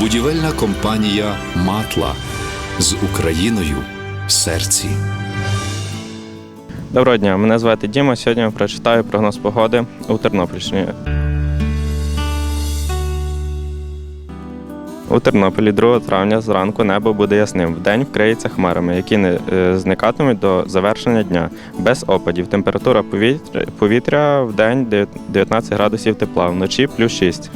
Будівельна компанія Матла з Україною в серці. Доброго дня, мене звати Діма. Сьогодні я прочитаю прогноз погоди у Тернопільщині. У Тернополі 2 травня зранку небо буде ясним. Вдень вкриється хмарами, які не е, зникатимуть до завершення дня. Без опадів. Температура повітря, повітря в день 19 градусів тепла, вночі плюс 6.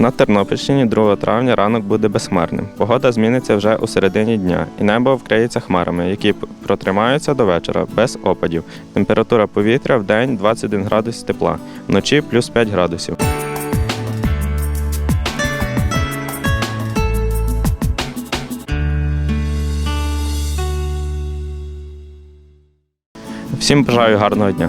На Тернопільщині 2 травня ранок буде безхмарним. Погода зміниться вже у середині дня, і небо вкриється хмарами, які протримаються до вечора без опадів. Температура повітря в день 21 градус тепла, вночі плюс 5 градусів. Всім бажаю гарного дня.